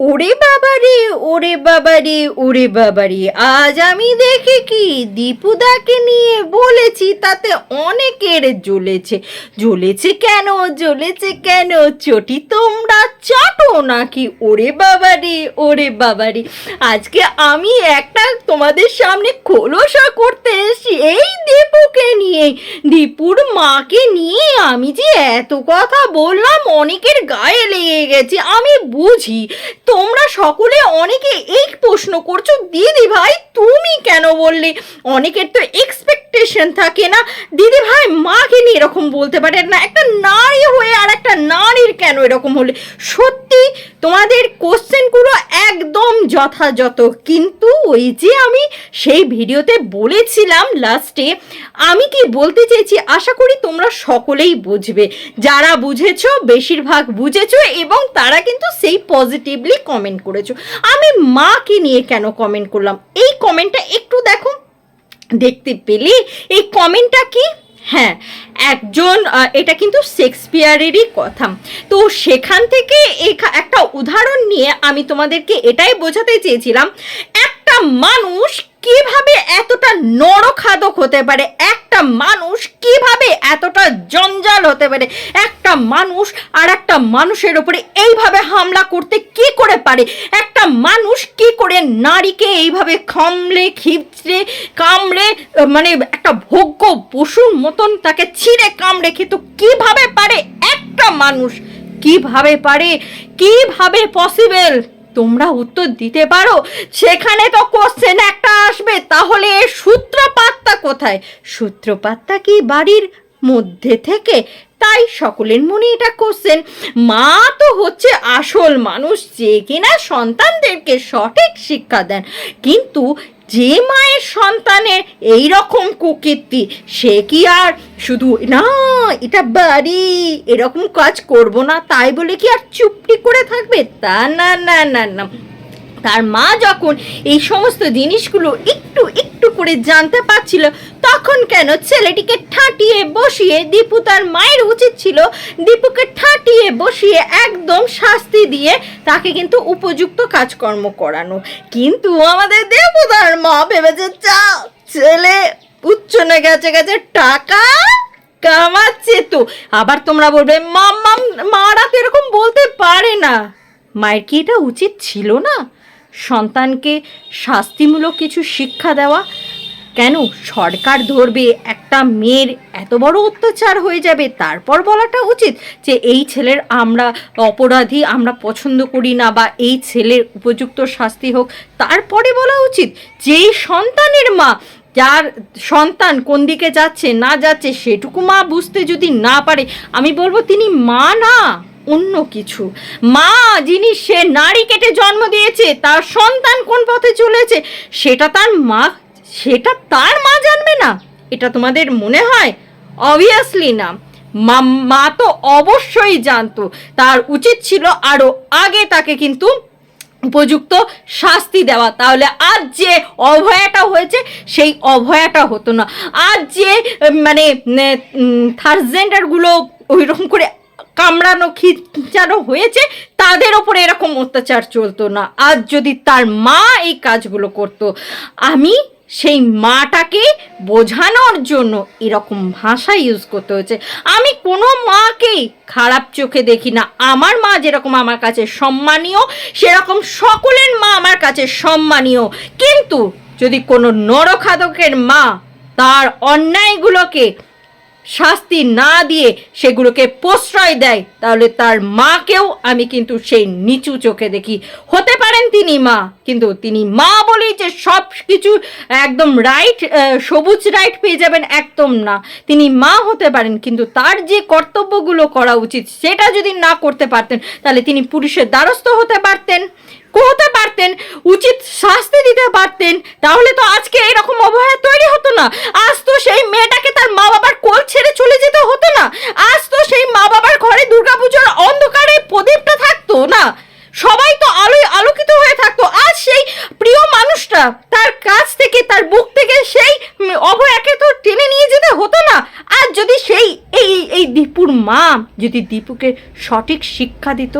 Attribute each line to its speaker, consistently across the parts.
Speaker 1: ওরে বাবা রে ওরে বাবা রে ওরে বাবা রে আজ আমি দেখে কি দীপুদাকে নিয়ে বলেছি, তাতে অনেকের জ্বলেছে। জ্বলেছে কেন? জ্বলেছে কেন? চটি তোমরা চাটো নাকি? ওরে বাবা রে ওরে বাবা রে আজকে আমি একটা তোমাদের সামনে খোলসা করতে এসেছি এই দীপুকে নিয়ে। দীপুর মাকে নিয়ে আমি যে এত কথা বললাম, অনেকের গায়ে লেগে গেছে, আমি বুঝি। তোমরা সকলে অনেকে এই প্রশ্ন করছ, দিদি ভাই, তুমি কেন বললে? অনেকের তো এক্সপেকটেশন থাকে না। দিদি ভাই, মাকে নিয়ে এরকম বলতে পারে না। একটা নারী হয়ে আর একটা নারীর কেন এরকম হলে? সত্যি, তোমাদের কোশ্চেনগুলো একদম যথাযথ। কিন্তু ওই যে আমি সেই ভিডিওতে বলেছিলাম লাস্টে আমি কি বলতে চেয়েছি আশা করি তোমরা সকলেই বুঝবে। যারা বুঝেছ, বেশিরভাগ বুঝেছ এবং তারা কিন্তু সেই পজিটিভলি কমেন্ট করেছ। আমি মাকে নিয়ে কেন কমেন্ট করলাম? এই কমেন্টটা একটু দেখো। দেখতে পেলে এই কমেন্টটা কি? হ্যাঁ একজন এটা কিন্তু শেক্সপিয়ারেরই কথা। তো সেখান থেকে একটা উদাহরণ নিয়ে আমি তোমাদেরকে এটাই বোঝাতে চেয়েছিলাম। একটা মানুষ কীভাবে এতটা নরখাদক হতে পারে? একটা মানুষ কীভাবে এতটা জঞ্জাল হতে পারে? একটা মানুষ আর একটা মানুষের উপরে এইভাবে হামলা করতে কি করে পারে? একটা মানুষ কি করে নারীকে এইভাবে খামলে খিপচড়ে কামড়ে মানে একটা ভোগ্য পশুর মতন তাকে ছিঁড়ে কামড়ে খেত কীভাবে পারে? একটা মানুষ কীভাবে পারে? কীভাবে পসিবল তোমরা উত্তর দিতে পারো? সেখানে তো কোশ্চেন একটা আসবে, তাহলে এর সূত্রপাতটা কোথায়? সূত্রপাতটা কি বাড়ির মধ্যে থেকে? তাই সকলের মনে এটা কোশ্চেন মা তো হচ্ছে আসল মানুষ, যে কিনা সন্তানদেরকে সঠিক শিক্ষা দেন। কিন্তু যে মায়ের সন্তানের এই রকম কুকীর্তি, সে কি আর শুধু, না, এটা বাড়ি, এরকম কাজ করব না, তাই বলে কি আর চুপটি করে থাকবে? তা না না না না। তার মা যখন এই সমস্ত জিনিসগুলো একটু একটু করে জানতে পারছিল, তখন কেন ছেলেটিকে ঠাটিয়ে বসিয়ে দীপু তার মায়ের উচিত ছিল দীপুকে ঠাটিয়ে বসিয়ে একদম শাস্তি দিয়ে তাকে কিন্তু উপযুক্ত কাজকর্ম করানো। কিন্তু আমাদের দেবতার মা ভেবেছে চা ছেলে উচ্চনে গেছে গেছে, টাকা কামাচ্ছে তো। আবার তোমরা বলবে, মা মাম মারা তো এরকম বলতে পারে না। মায়ের কি এটা উচিত ছিল না? সন্তানকে শাস্তিমূলক কিছু শিক্ষা দেওয়া? কেন সরকার ধরবে? একটা মেয়ের এত বড় অত্যাচার হয়ে যাবে। তারপর বলাটা উচিত যে এই ছেলের আমরা অপরাধী, আমরা পছন্দ করি না বা এই ছেলের উপযুক্ত শাস্তি হোক। তারপরে বলা উচিত যেই সন্তানের মা, যার সন্তান কোন দিকে যাচ্ছে, না যাচ্ছে, সেটুকু মা বুঝতে যদি না পারে, আমি বলব তিনি মা না। অন্য কিছু। মা, যিনি সে নারী কেটে জন্ম দিয়েছে, তার সন্তান কোন পথে চলেছে, সেটা তার মা, সেটা তার মা জানবে না। এটা তোমাদের মনে হয়? অবভিয়াসলি না। মা মা তো অবশ্যই জানতো। তার উচিত ছিল আরও আগে তাকে কিন্তু উপযুক্ত শাস্তি দেওয়া। তাহলে আজ যে অভয়াটা হয়েছে, সেই অভয়াটা হতো না। আজ যে মানে থার্ড জেন্ডারগুলো ওই রকম করে কামড়ানো, খিচানো হয়েছে, তাদের ওপরে এরকম অত্যাচার চলতো না। আজ যদি তার মা এই কাজগুলো করতো, আমি সেই মাটাকে বোঝানোর জন্য এরকম ভাষা ইউজ করতে হচ্ছে আমি কোনো মাকেই খারাপ চোখে দেখি না। আমার মা যেরকম আমার কাছে সম্মানীয়, সেরকম সকলের মা আমার কাছে সম্মানীয়। কিন্তু যদি কোনো নরখাদকের মা তার অন্যায়গুলোকে শাস্তি না দিয়ে সেগুলোকে প্রশ্রয় দেয়, তাহলে তার মাকেও আমি কিন্তু সেই নিচু চোখে দেখি। হতে পারেন তিনি মা, কিন্তু তিনি মা বলেই যে সব কিছু একদম রাইট সবুজ রাইট পেয়ে যাবেন একদম না। তিনি মা হতে পারেন, কিন্তু তার যে কর্তব্যগুলো করা উচিত সেটা যদি না করতে পারতেন, তাহলে তিনি পুলিশের দ্বারস্থ হতে পারতেন হতে পারতেন, উচিত শাস্তি দিতে পারতেন, তাহলে তো আজকে এরকম অবহেলা তৈরি হতো না। আজ তো সেই মেয়েটাকে তার মা বাবার কোল ছেড়ে চলে যেতে হতো না আজ তো সেই মা বাবার ঘরে দুর্গাপুজোর অন্ধকারে প্রদীপটা থাকতো না সবাই তো আলোয় আলোকিত হয়ে থাকতো আজ সেই প্রিয় মানুষটা তার কাছ থেকে, তার বুক থেকে সেই অভয়াকে তো টেনে নিয়ে যেতে হতো না। আর যদি সেই, এই এই দীপুর মা যদি দীপুকে সঠিক শিক্ষা দিত,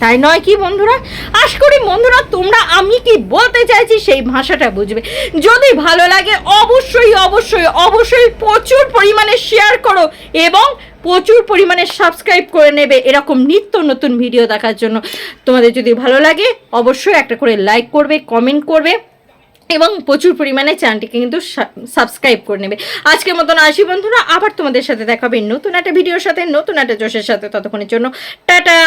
Speaker 1: তাই নয় কি বন্ধুরা? আশা করি বন্ধুরা, তোমরা আমি কি বলতে চাইছি সেই ভাষাটা বুঝবে। যদি ভালো লাগে, অবশ্যই অবশ্যই অবশ্যই প্রচুর পরিমাণে শেয়ার করো এবং প্রচুর পরিমাণে সাবস্ক্রাইব করে নেবে এরকম নিত্য নতুন ভিডিও দেখার জন্য। তোমাদের যদি ভালো লাগে, অবশ্যই একটা করে লাইক করবে কমেন্ট করবে। এবং প্রচুর পরিমাণে চ্যানেলটিকে কিন্তু সাবস্ক্রাইব করে নেবে। আজকের মতন আসি বন্ধুরা, আবার তোমাদের সাথে দেখাবে নতুন একটা ভিডিওর সাথে, নতুন একটা জোশের সাথে, ততক্ষণের জন্য টাটা।